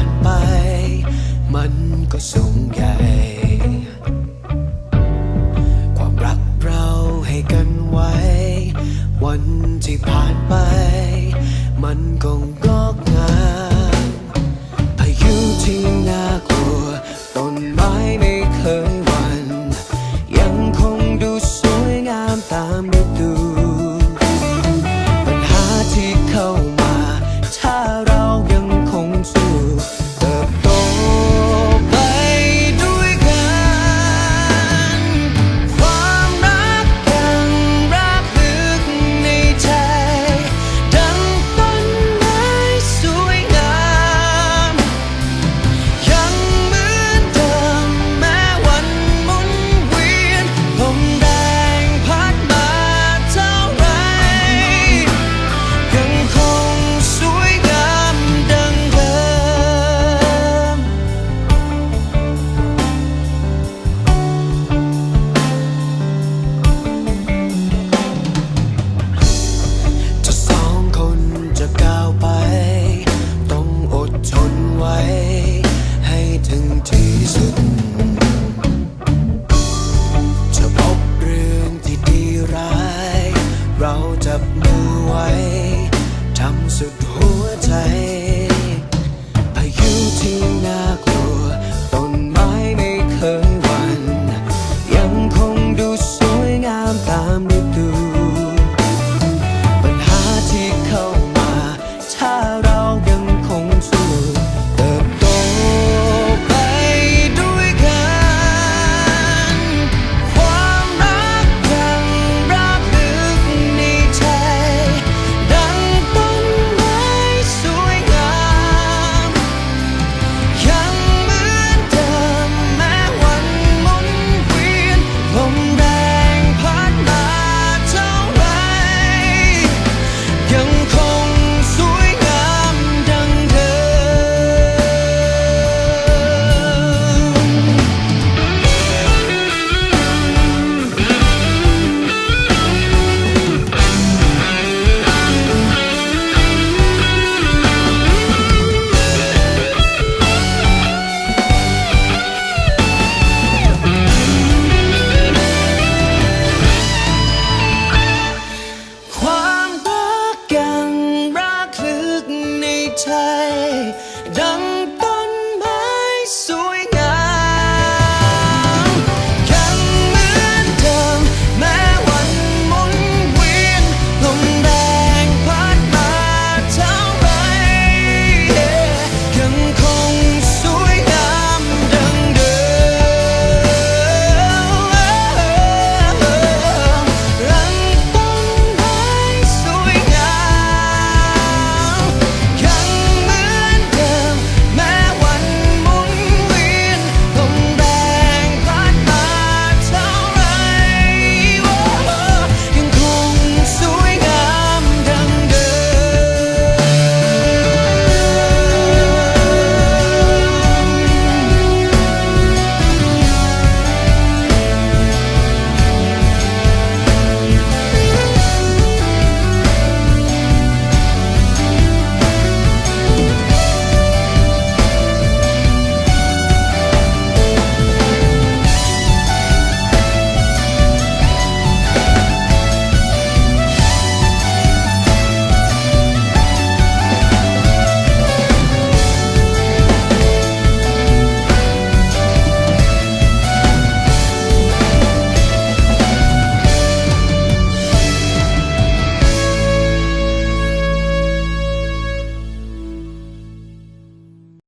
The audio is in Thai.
านไป มันก็สูงใหญ่ ความรักเราให้กันไว้ วันที่ผ่านไป มันคงก็